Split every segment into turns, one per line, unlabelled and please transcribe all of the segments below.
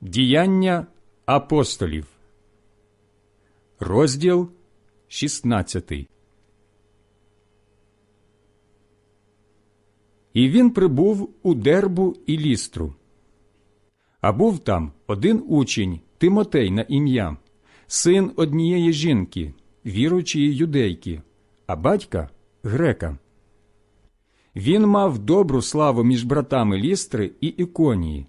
Діяння апостолів, розділ 16. І він прибув у дербу і лістру. А був там один учень Тимотей на ім'я, син однієї жінки, віруючої юдейки, а батька грека. Він мав добру славу між братами лістри і іконії.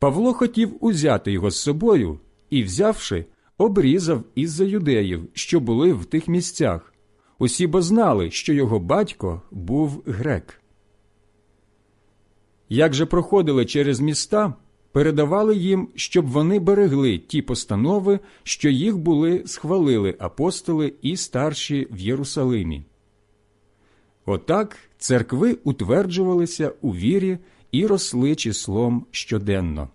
Павло хотів узяти його з собою і, взявши, обрізав із-за юдеїв, що були в тих місцях. Усі бо знали, що його батько був грек. Як же проходили через міста, передавали їм, щоб вони берегли ті постанови, що їх були схвалили апостоли і старші в Єрусалимі. Отак церкви утверджувалися у вірі і росли числом щоденно.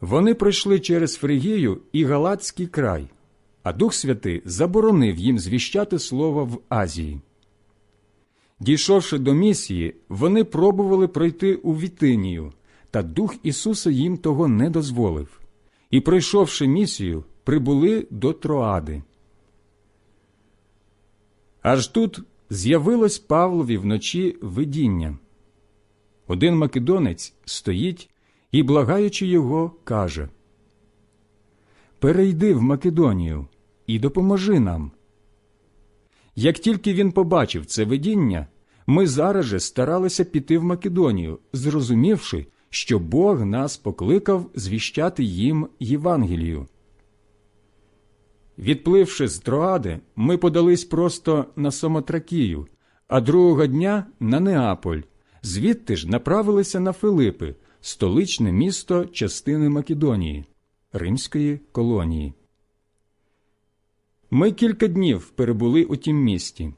Вони пройшли через Фригію і Галатський край, а Дух Святий заборонив їм звіщати слово в Азії. Дійшовши до місії, вони пробували пройти у Вітинію, та Дух Ісуса їм того не дозволив, і, пройшовши місію, прибули до Троади. Аж тут з'явилось Павлові вночі видіння. Один македонець стоїть і, благаючи його, каже Перейди в Македонію і допоможи нам. Як тільки він побачив це видіння, ми зараз же старалися піти в Македонію, зрозумівши, що Бог нас покликав звіщати їм Євангелію. Відпливши з Троади, ми подались просто на Самотракію, а другого дня на Неаполь, звідти ж направилися на Филипи, столичне місто частини Македонії, римської колонії. Ми кілька днів перебули у тім місті.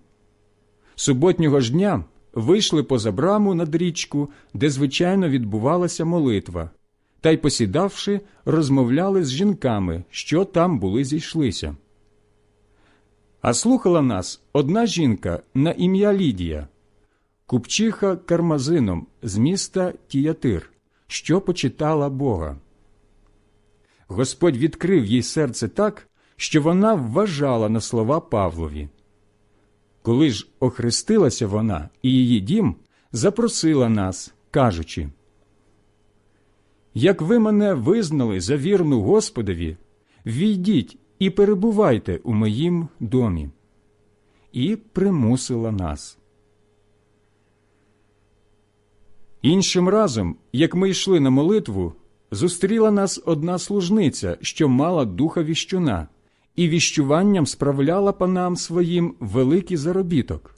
Суботнього ж дня вийшли поза браму над річку, де звичайно відбувалася молитва, та й, посідавши, розмовляли з жінками, що там були зійшлися. А слухала нас одна жінка на ім'я Лідія, купчиха кармазином з міста Тіятир, що почитала Бога. Господь відкрив їй серце так, що вона вважала на слова Павлові. Коли ж охрестилася вона і її дім, запросила нас, кажучи Як ви мене визнали за вірну Господові, війдіть і перебувайте у моїм домі. І примусила нас. Іншим разом, як ми йшли на молитву, зустріла нас одна служниця, що мала духа віщуна, і віщуванням справляла панам своїм великий заробіток.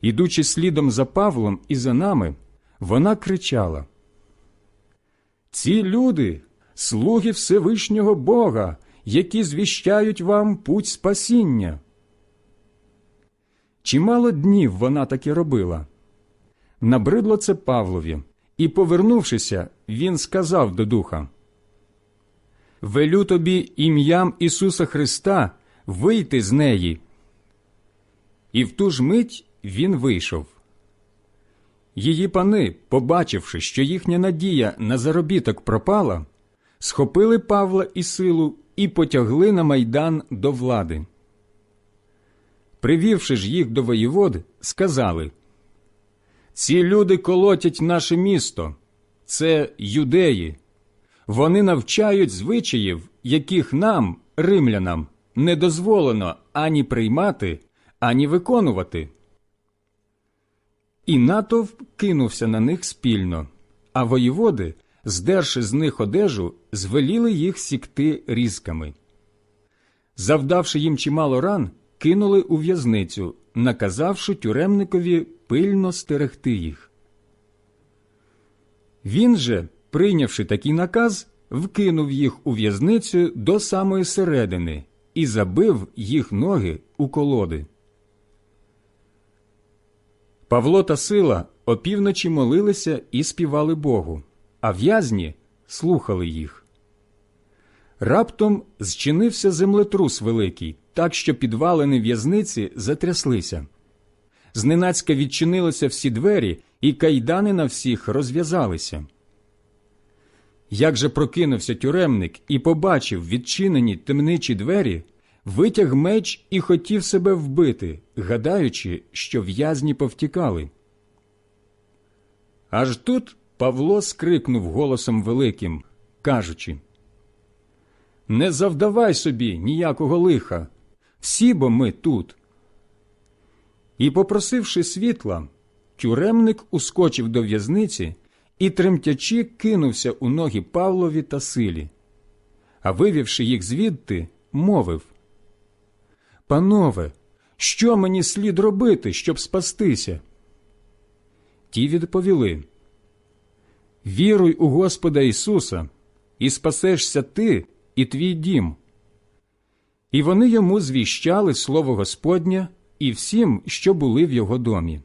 Ідучи слідом за Павлом і за нами, вона кричала Ці люди слуги Всевишнього Бога, які звіщають вам путь спасіння. Чимало днів вона таки робила. Набридло це Павлові, і, повернувшися, він сказав до духа Велю тобі ім'ям Ісуса Христа вийти з неї. І в ту ж мить він вийшов. Її пани, побачивши, що їхня надія на заробіток пропала, схопили Павла і силу і потягли на майдан до влади. Привівши ж їх до воєводи, сказали Ці люди колотять наше місто, це юдеї. Вони навчають звичаїв, яких нам, римлянам, не дозволено ані приймати, ані виконувати. І натовп кинувся на них спільно, а воєводи, здерши з них одежу, звеліли їх сікти різками. Завдавши їм чимало ран, кинули у в'язницю, наказавши тюремникові пильно стерегти їх. Він же, прийнявши такий наказ, вкинув їх у в'язницю до самої середини і забив їх ноги у колоди. Павло та Сила опівночі молилися і співали Богу, а в'язні слухали їх. Раптом зчинився землетрус великий, так що підвалини в'язниці затряслися. Зненацька відчинилися всі двері, і кайдани на всіх розв'язалися. Як же прокинувся тюремник і побачив відчинені темничі двері, витяг меч і хотів себе вбити, гадаючи, що в'язні повтікали. Аж тут Павло скрикнув голосом великим, кажучи Не завдавай собі ніякого лиха, всі бо ми тут. І, попросивши світла, тюремник ускочив до в'язниці і, тремтячи, кинувся у ноги Павлові та силі, а вивівши їх звідти, мовив Панове, що мені слід робити, щоб спастися? Ті відповіли Віруй у Господа Ісуса, і спасешся ти і твій дім. І вони йому звіщали слово Господнє і всім, що були в його домі.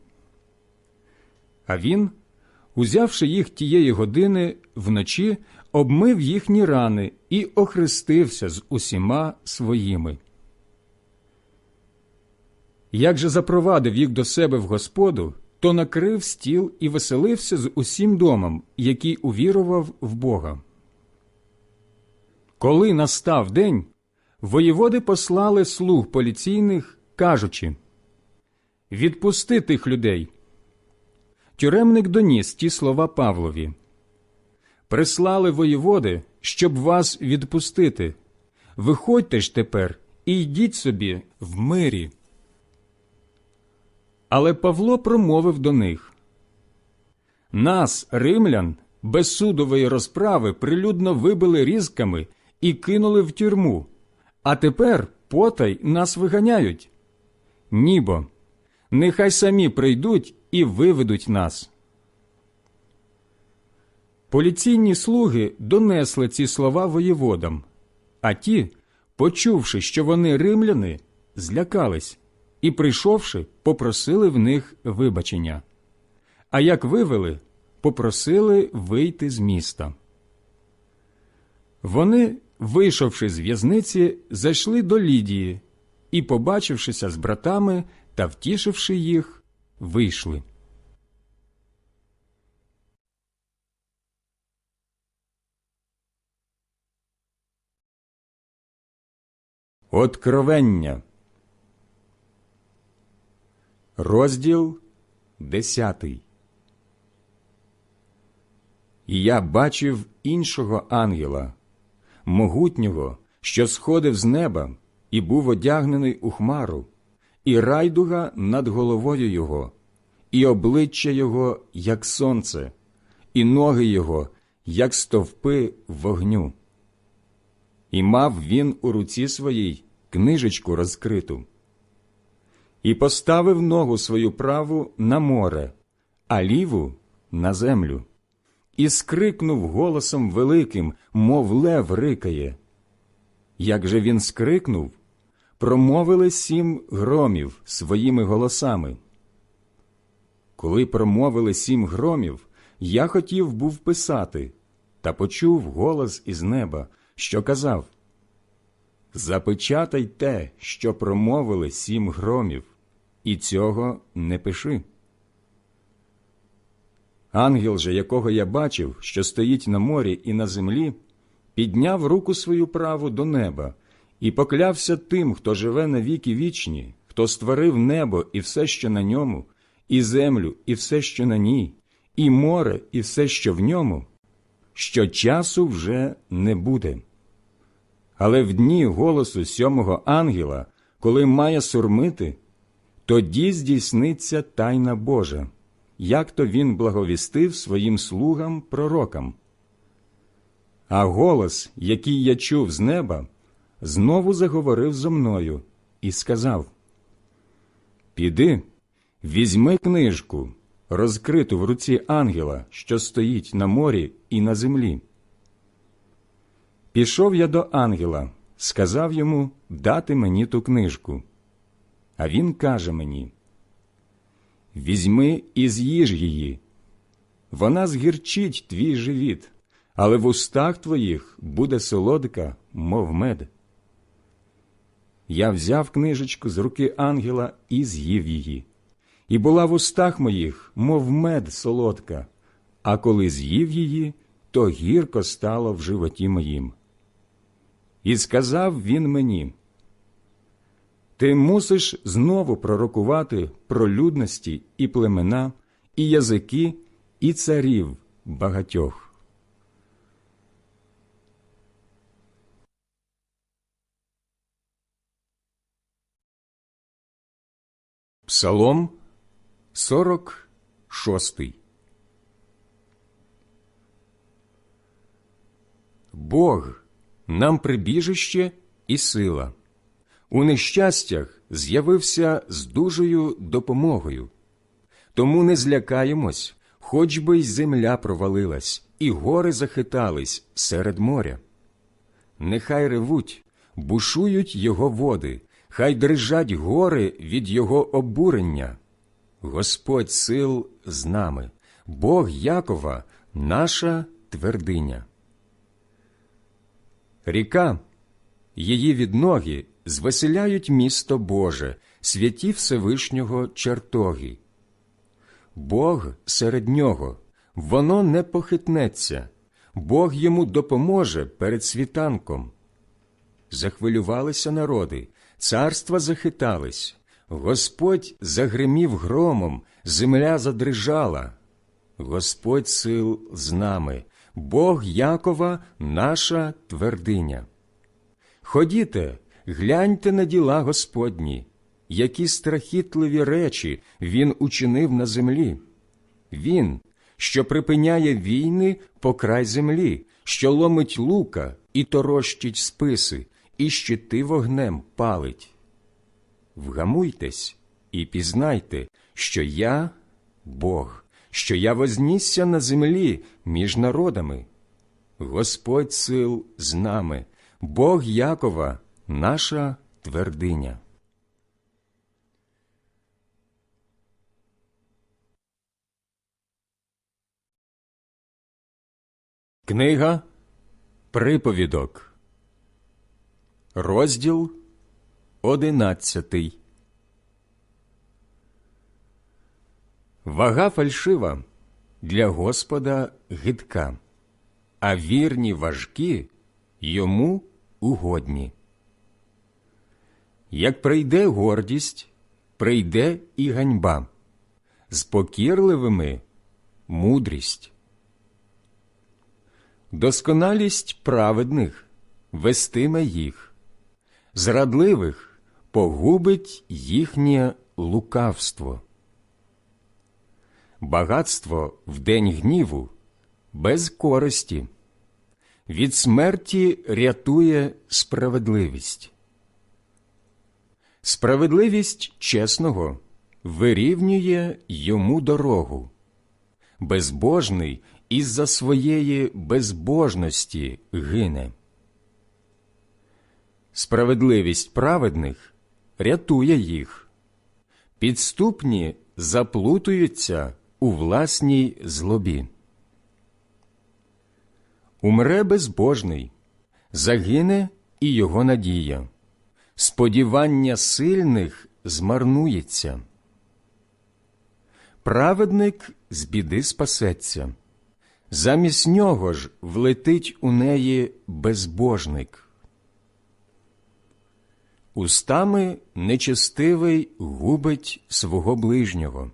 А він, узявши їх тієї години вночі, обмив їхні рани і охрестився з усіма своїми. Як же запровадив їх до себе в Господу, то накрив стіл і веселився з усім домом, який увірував в Бога. Коли настав день, воєводи послали слуг поліційних, кажучи Відпусти тих людей. Тюремник доніс ті слова Павлові. Прислали воєводи, щоб вас відпустити. Виходьте ж тепер і йдіть собі в мирі. Але Павло промовив до них Нас, римлян, без судової розправи прилюдно вибили різками і кинули в тюрму, а тепер потай нас виганяють. Нібо, нехай самі прийдуть і виведуть нас. Поліційні слуги донесли ці слова воєводам, а ті, почувши, що вони римляни, злякались і, прийшовши, попросили в них вибачення. А як вивели, попросили вийти з міста. Вони, вийшовши з в'язниці, зайшли до Лідії і, побачившися з братами та втішивши їх, вийшли. Откровення. Розділ десятий. І я бачив іншого ангела, могутнього, що сходив з неба, і був одягнений у хмару, і райдуга над головою його, і обличчя його, як сонце, і ноги його, як стовпи вогню. І мав він у руці своїй книжечку розкриту і поставив ногу свою праву на море, а ліву на землю, і скрикнув голосом великим, мов лев рикає. Як же він скрикнув, промовили сім громів своїми голосами. Коли промовили сім громів, я хотів був писати, та почув голос із неба, що казав Запечатай те, що промовили сім громів, і цього не пиши. Ангел же, якого я бачив, що стоїть на морі і на землі, підняв руку свою праву до неба і поклявся тим, хто живе на віки вічні, хто створив небо і все, що на ньому, і землю, і все, що на ній, і море, і все, що в ньому, що часу вже не буде. Але в дні голосу сьомого ангела, коли має сурмити, тоді здійсниться тайна Божа, як то він благовістив своїм слугам пророкам. А голос, який я чув з неба, знову заговорив зо мною і сказав Піди, візьми книжку, розкриту в руці ангела, що стоїть на морі і на землі. Пішов я до ангела, сказав йому дати мені ту книжку. А він каже мені Візьми і з'їж її. Вона згірчить твій живіт, але в устах твоїх буде солодка, мов мед. Я взяв книжечку з руки ангела і з'їв її, і була в устах моїх, мов мед солодка, а коли з'їв її, то гірко стало в животі моїм. І сказав він мені, Ти мусиш знову пророкувати про людності і племена, і язики, і царів багатьох. Псалом 46 Бог нам прибіжище і сила. У нещастях з'явився з дужою допомогою. Тому не злякаємось, хоч би й земля провалилась, і гори захитались серед моря. Нехай ревуть, бушують його води, хай дрижать гори від його обурення. Господь сил з нами, Бог Якова, наша твердиня. Ріка, її відноги звеселяють місто Боже, святі Всевишнього чертоги. Бог серед нього, воно не похитнеться, Бог йому допоможе перед світанком. Захвилювалися народи, царства захитались, Господь загримів громом, земля задрижала. Господь сил з нами, Бог Якова, наша твердиня. Ходіте, гляньте на діла Господні, які страхітливі речі Він учинив на землі. Він, що припиняє війни по край землі, що ломить лука і торощить списи, і щити вогнем палить. Вгамуйтесь і пізнайте, що я Бог, що я вознісся на землі між народами. Господь сил з нами, Бог Якова, наша твердиня. Книга Приповідок, розділ одинадцятий. Вага фальшива для Господа гидка, а вірні важкі йому угодні. Як прийде гордість, прийде і ганьба, з покірливими мудрість. Досконалість праведних вестиме їх, зрадливих погубить їхнє лукавство. Багатство в день гніву без користі, від смерті рятує справедливість. Справедливість чесного вирівнює йому дорогу, безбожний із-за своєї безбожності гине. Справедливість праведних рятує їх, підступні заплутуються у власній злобі. Умре безбожний, загине і його надія, сподівання сильних змарнується. Праведник з біди спасеться, замість нього ж влетить у неї безбожник. Устами нечестивий губить свого ближнього.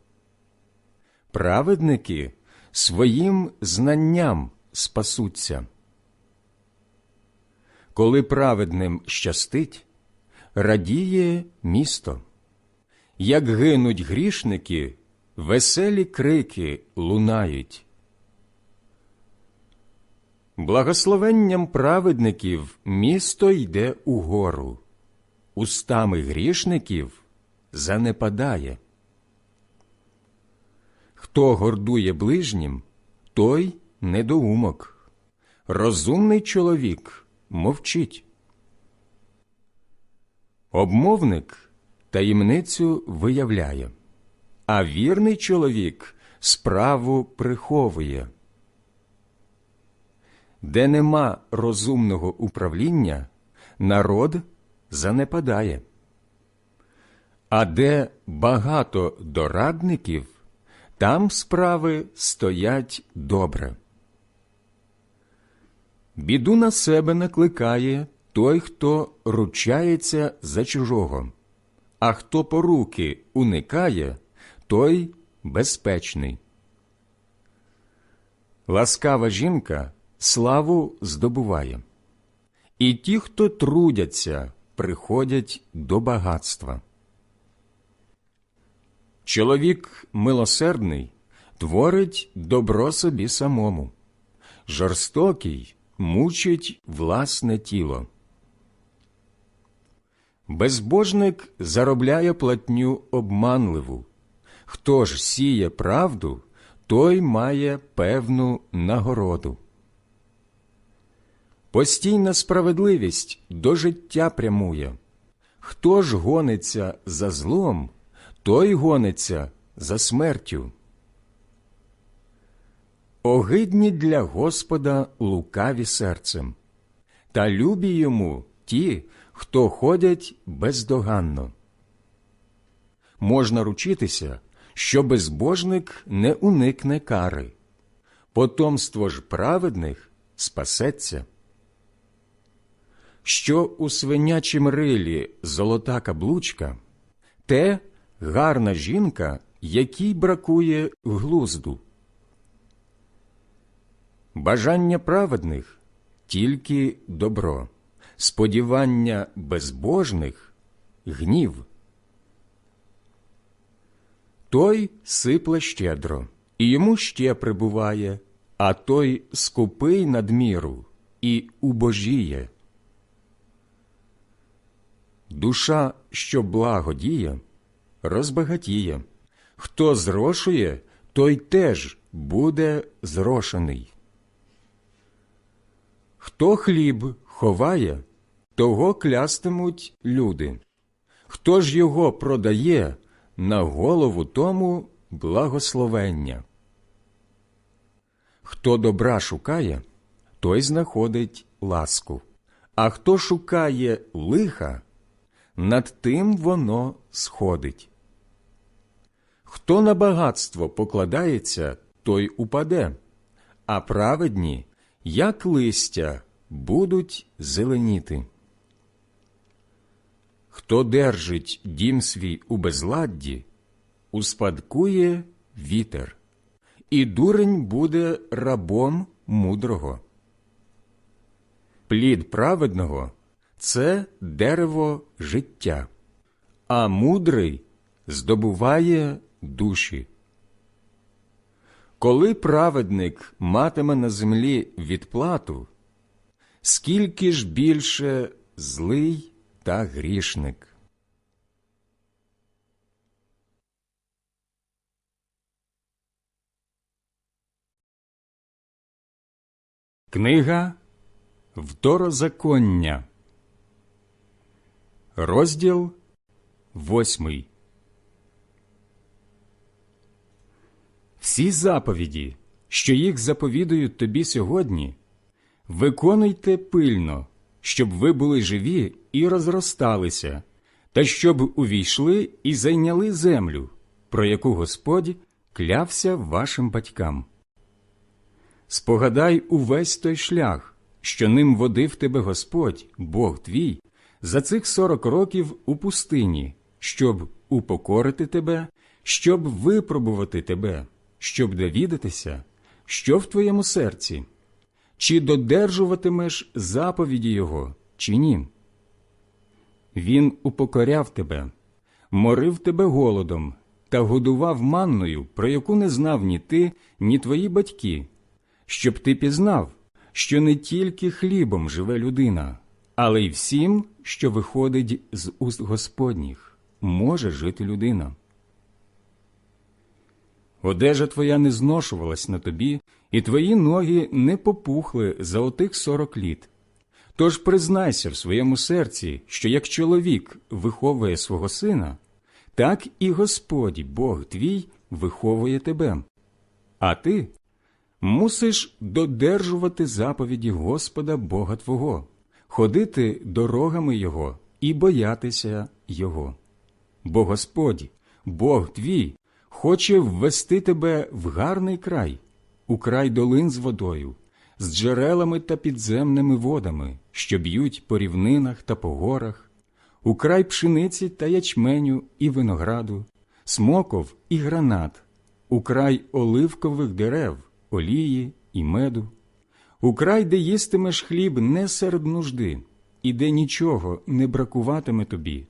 Праведники своїм знанням спасуться. Коли праведним щастить, радіє місто. Як гинуть грішники, веселі крики лунають. Благословенням праведників місто йде угору, устами грішників занепадає. Хто гордує ближнім, той недоумок. Розумний чоловік мовчить. Обмовник таємницю виявляє, а вірний чоловік справу приховує. Де нема розумного управління, народ занепадає. А де багато дорадників, там справи стоять добре. Біду на себе накликає той, хто ручається за чужого, а хто поруки уникає, той безпечний. Ласкава жінка славу здобуває, і ті, хто трудяться, приходять до багатства. Чоловік милосердний творить добро собі самому, жорстокий мучить власне тіло. Безбожник заробляє платню обманливу. Хто ж сіє правду, той має певну нагороду. Постійна справедливість до життя прямує. Хто ж гониться за злом, той гониться за смертю. Огидні для Господа лукаві серцем, та любі йому ті, хто ходять бездоганно. Можна ручитися, що безбожник не уникне кари, потомство ж праведних спасеться. Що у свинячім рилі золота каблучка, те гарна жінка, якій бракує глузду. Бажання праведних тільки добро, сподівання безбожних гнів. Той сипле щедро, і йому ще прибуває, а той скупий надміру і убожіє. Душа, що благо діє, розбагатіє. Хто зрошує, той теж буде зрошений. Хто хліб ховає, того клястимуть люди. Хто ж його продає, на голову тому благословення. Хто добра шукає, той знаходить ласку, а хто шукає лиха, над тим воно сходить. Хто на багатство покладається, той упаде, а праведні, як листя, будуть зеленіти. Хто держить дім свій у безладді, успадкує вітер, і дурень буде рабом мудрого. Плід праведного це дерево життя, а мудрий здобуває душі. Коли праведник матиме на землі відплату, скільки ж більше злий та грішник. Книга Второзаконня, розділ восьмий. Всі заповіді, що їх заповідують тобі сьогодні, виконуйте пильно, щоб ви були живі і розросталися, та щоб увійшли і зайняли землю, про яку Господь клявся вашим батькам. Спогадай увесь той шлях, що ним водив тебе Господь, Бог твій, за цих сорок років у пустині, щоб упокорити тебе, щоб випробувати тебе, щоб довідатися, що в твоєму серці, чи додержуватимеш заповіді Його, чи ні. Він упокоряв тебе, морив тебе голодом та годував манною, про яку не знав ні ти, ні твої батьки, щоб ти пізнав, що не тільки хлібом живе людина, але й всім, що виходить з уст Господніх, може жити людина. Одежа твоя не зношувалась на тобі, і твої ноги не попухли за отих сорок літ. Тож признайся в своєму серці, що як чоловік виховує свого сина, так і Господь Бог твій виховує тебе. А ти мусиш додержувати заповіді Господа Бога Твого, ходити дорогами Його і боятися Його. бо Господь, Бог твій, хоче ввести тебе в гарний край, у край долин з водою, з джерелами та підземними водами, що б'ють по рівнинах та по горах, у край пшениці та ячменю і винограду, смоков і гранат, у край оливкових дерев, олії і меду, у край, де їстимеш хліб не серед нужди, і де нічого не бракуватиме тобі,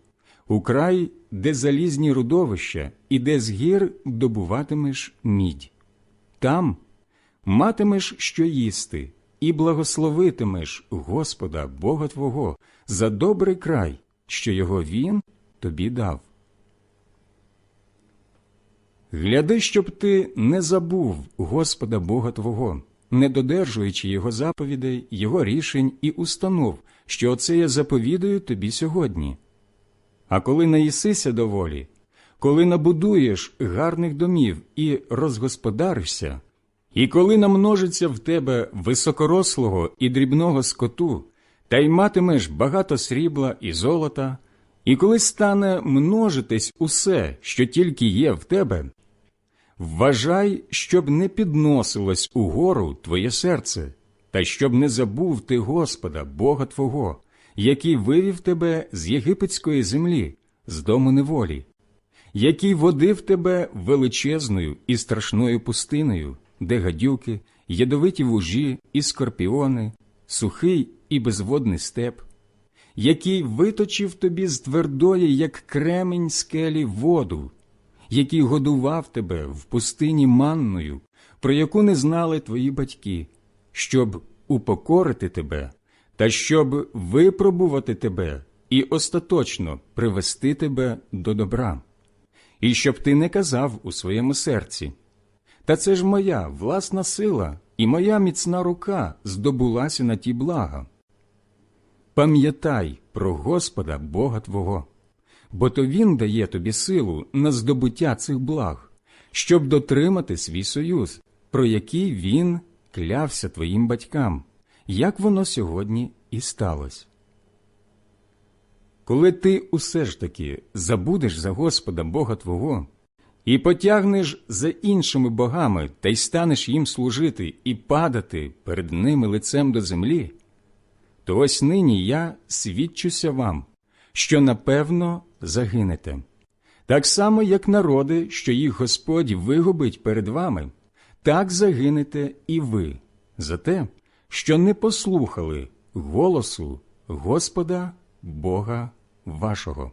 у край, де залізні родовища, і де з гір добуватимеш мідь. Там матимеш що їсти, і благословитимеш Господа Бога Твого за добрий край, що його Він тобі дав. Гляди, щоб ти не забув Господа Бога Твого, не додержуючи Його заповідей, Його рішень і установ, що оце я заповідаю тобі сьогодні. А коли наїсися доволі, коли набудуєш гарних домів і розгосподаришся, і коли намножиться в тебе високорослого і дрібного скоту, та й матимеш багато срібла і золота, і коли стане множитись усе, що тільки є в тебе, вважай, щоб не підносилось угору твоє серце, та щоб не забув ти Господа, Бога Твого, який вивів тебе з єгипетської землі, з дому неволі, який водив тебе величезною і страшною пустиною, де гадюки, ядовиті вужі і скорпіони, сухий і безводний степ, який виточив тобі з твердої, як кремень скелі, воду, який годував тебе в пустині манною, про яку не знали твої батьки, щоб упокорити тебе, та щоб випробувати тебе і остаточно привести тебе до добра, і щоб ти не казав у своєму серці. Та це ж моя власна сила і моя міцна рука здобулася на ті блага. Пам'ятай про Господа Бога Твого, бо то Він дає тобі силу на здобуття цих благ, щоб дотримати свій союз, про який Він клявся твоїм батькам, як воно сьогодні і сталося. Коли ти усе ж таки забудеш за Господа Бога Твого і потягнеш за іншими богами та й станеш їм служити і падати перед ними лицем до землі, то ось нині я свідчуся вам, що напевно загинете, так само, як народи, що їх Господь вигубить перед вами, так загинете і ви за що не послухали голосу Господа Бога вашого.